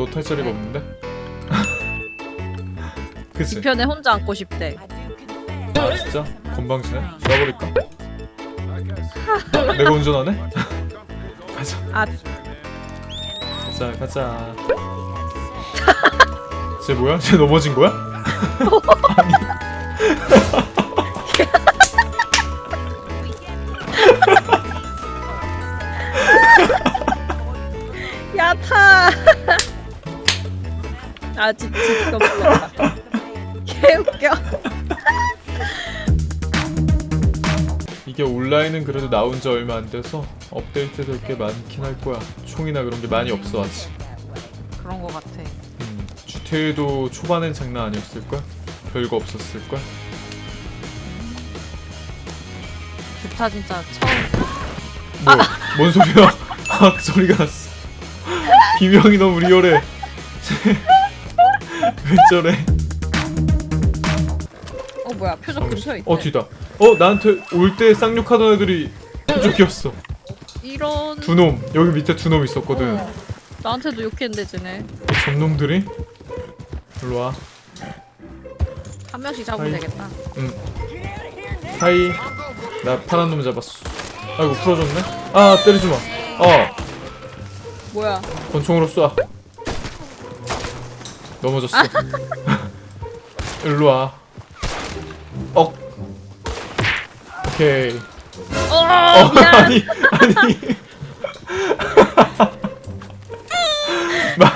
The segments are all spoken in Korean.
너탈 자리가 없는데? 그치? 뒤편에 혼자 앉고 싶대. 아 진짜? 건방지네? 쏴버릴까? 내가 운전하네? 가자 아, 가자 가자 쟤 뭐야? 쟤 넘어진 거야? 야타. 아, 진짜 진짜 웃겼다. 개 웃겨. 이게 온라인은 그래도 나온 지 얼마 안 돼서 업데이트 될 게 많긴 할 거야 총이나 그런 게 많이 없어 아직 그런 거 같아. 음, GTA도 초반엔 장난 아니었을 걸? 별거 없었을걸? 좋다 진짜 처음. 뭐, 뭔 소리야? 아, 소리가 났어. 비명이 너무 리얼해. 왜 저래? 어 뭐야 표적 근처에 있대. 어, 뒤다. 어, 나한테 올 때 쌍욕하던 애들이 저쪽이었어. 이런. 두 놈. 여기 밑에 두 놈 있었거든. 어, 나한테도 욕했는데 쟤네. 점놈들이? 일로 와. 한 명씩 잡으면 아이. 되겠다. 응. 하이. 나 파란 놈 잡았어. 아이고, 풀어줬네? 아, 때리지 마. 어, 뭐야? 권총으로 쏴. 넘어졌어. 일로 와. 억. 오케이. 어, 어, 미안. 아니, 아니. 말,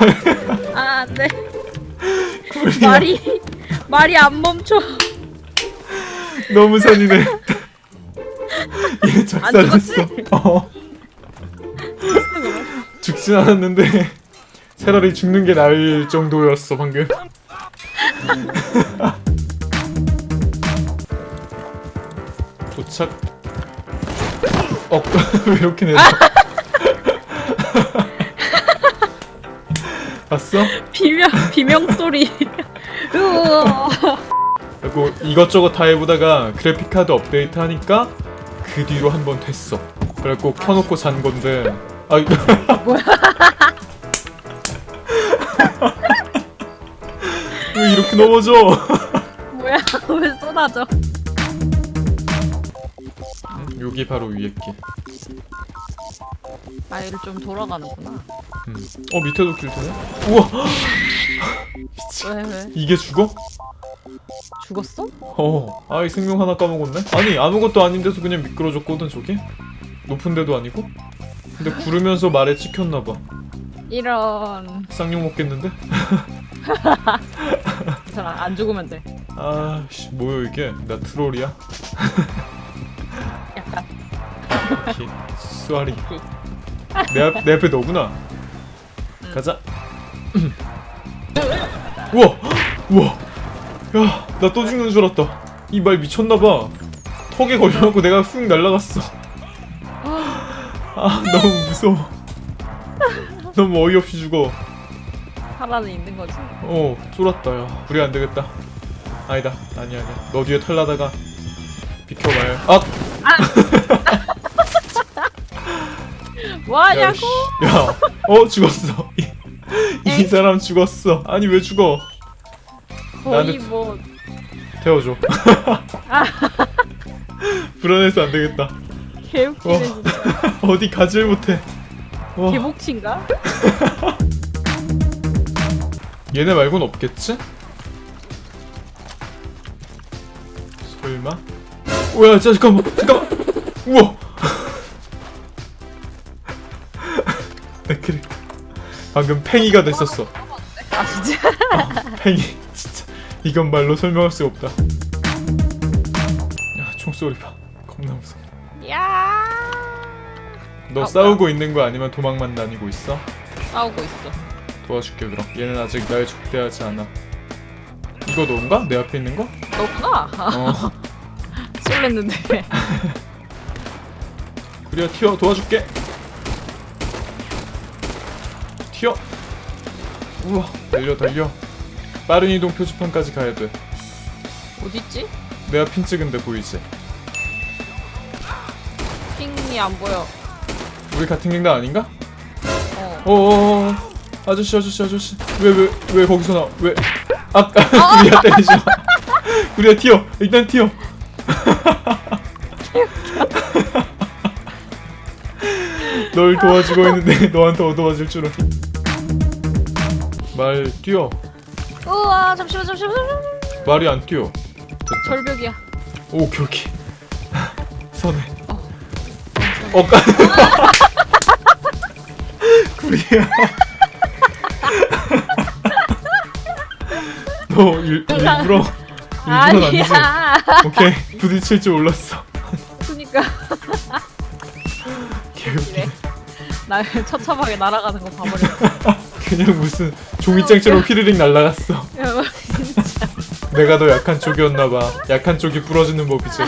아, 안돼. 굴리야. 말이 말이 안 멈춰. 너무 잔인해. 얘 작살났어. 어. 죽진 않았는데 차라리 죽는 게 나을 정도였어 방금. 도착. 어, 왜 이렇게 내려? 봤어? 비명 비명 소리. 으어. 그리고 이것저것 다 해보다가 그래픽 카드 업데이트 하니까 그 뒤로 한 번 됐어. 그래갖고 켜놓고 잔 건데. 아 이거 이렇게 넘어져? 뭐야? 왜 쏟아져? 여기 바로 위에 게. 아, 얘를 좀 돌아가는구나. 음. 어 밑에도 길 되네. 우와 왜 왜? 이게 죽어? 죽었어? 어. 아이 생명 하나 까먹었네. 아니 아무것도 아닌데서 그냥 미끄러졌거든 저게. 높은 데도 아니고. 근데 구르면서 말에 찍혔나 봐. 이런 쌍욕 먹겠는데? 사람 안 죽으면 돼. 아씨 뭐야 이게? 나 트롤이야? 약간. 기 수아리. 내, 앞, 내 앞에 너구나. 가자. 우와 우와. 야나 또 죽는 줄 알았다. 이 말 미쳤나봐. 턱에 걸려갖고 내가 훅 날라갔어. 아 너무 무서워. 너무 어이없이 죽어 살아는 있는 거지. 어 쫄았다 야 우리 안되겠다 아니다 아니야 아니야 너 뒤에 탈라다가 비켜봐요 아! 야, 뭐하냐고? 씨. 야, 어 죽었어. 이, 이 사람 죽었어. 아니 왜 죽어? 거의 나는- 뭐 태워줘. 불안해서 안 되겠다. 개웃기네 어. 진짜. 어디 가질 못해. 와, 개복친가? 얘네 말고는 없겠지? 설마? 뭐야, 자, 잠깐만, 잠깐만. 우와. 내 캐릭터. 방금 팽이가 됐었어. 아 진짜? 팽이 진짜 이건 말로 설명할 수 없다. 야 총소리 봐. 겁나 무서워. 야너 아, 싸우고 있는 거 아니면 도망만 다니고 있어? 싸우고 있어. 도와줄게 그럼. 얘는 아직 날 적대하지 않아. 이거 너인가? 내 앞에 있는 거? 너구나. 어. 쏠랬는데. 그래 튀어 도와줄게. 튀어. 우와 달려 달려. 빠른 이동 표지판까지 가야 돼. 어디 있지? 내가 핀 찍은데 보이지? 핑이 안 보여. 우리 같은 갱단 아닌가? 어. 어어어 아저씨 아저씨 아저씨. 왜 왜 왜 거기서 나와 왜? 아까 우리야 때리지 마. 우리야 튀어. 일단 튀어. 널 도와주고 있는데 너한테 얻어맞을 줄은. 말 뛰어. 우와 잠시만 잠시만 잠시만. 말이 안 뛰어. 절벽이야. 오 오케이 오케이. 선해. 어. 까. 구리야. 너 일, 일부러 일부러 아니지? 아니야 오케이 부딪힐 줄 몰랐어. 그니까 개웃기네. 나 처참하게 날아가는 거 봐버렸어 그냥 무슨 종이장처럼 휘리릭 날라갔어. 야, 진짜 내가 더 약한 쪽이었나 봐. 약한 쪽이 부러지는 법이지.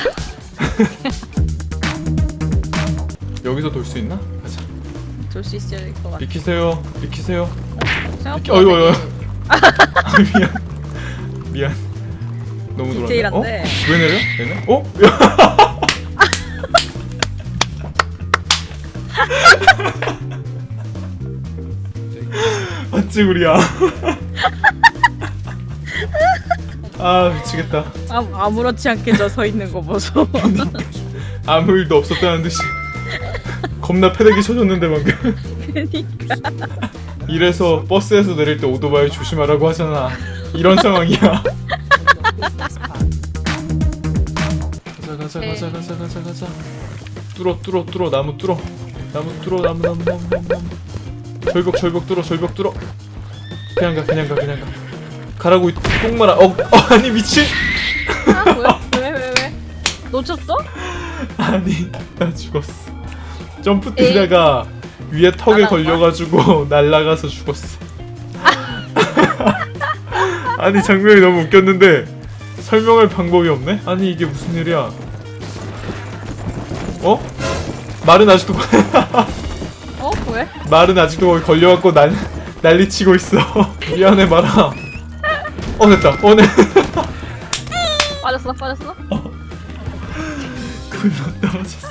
여기서 돌 수 있나? 가자. 돌수 될것 같아 비키세요. 비키세요. 생각보다 어이구, 어이구. 되게 아, 미안. 미안. 너무 돌았네. 디테일한데. 어? 왜 내려? 얘네? 어? 맞지 우리야. 아 미치겠다. 아, 아무렇지 않게 저 서 있는 거 보소 아무 일도 없었다는 듯이 겁나 패대기 쳐줬는데 방금. 그니까 이래서 버스에서 내릴 때 오토바이 조심하라고 하잖아. 이런 상황이야. 가자 가자 가자 가자 가자 가자. 뚫어 뚫어 뚫어 나무 뚫어. 나무 뚫어 나무 나무 나무 나무 나무. 절벽 절벽 뚫어 절벽 뚫어. 그냥 가 그냥 가 그냥 가. 가라고 똥 말아. 어, 어 아니 미친. 아, 뭐야? 왜, 왜, 왜? 놓쳤어? 아니 나 죽었어. 점프 뛰다가 위에 턱에? 걸려가지고 날아가서 죽었어. 아니 장면이 너무 웃겼는데 설명할 방법이 없네? 아니 이게 무슨 일이야? 어? 말은 아직도 어? 왜? 말은 아직도 거기 걸려갖고 난 난리치고 있어. 미안해 말아. 어 됐다. 어 네. 빠졌어? 빠졌어? 굴러 떨어졌어.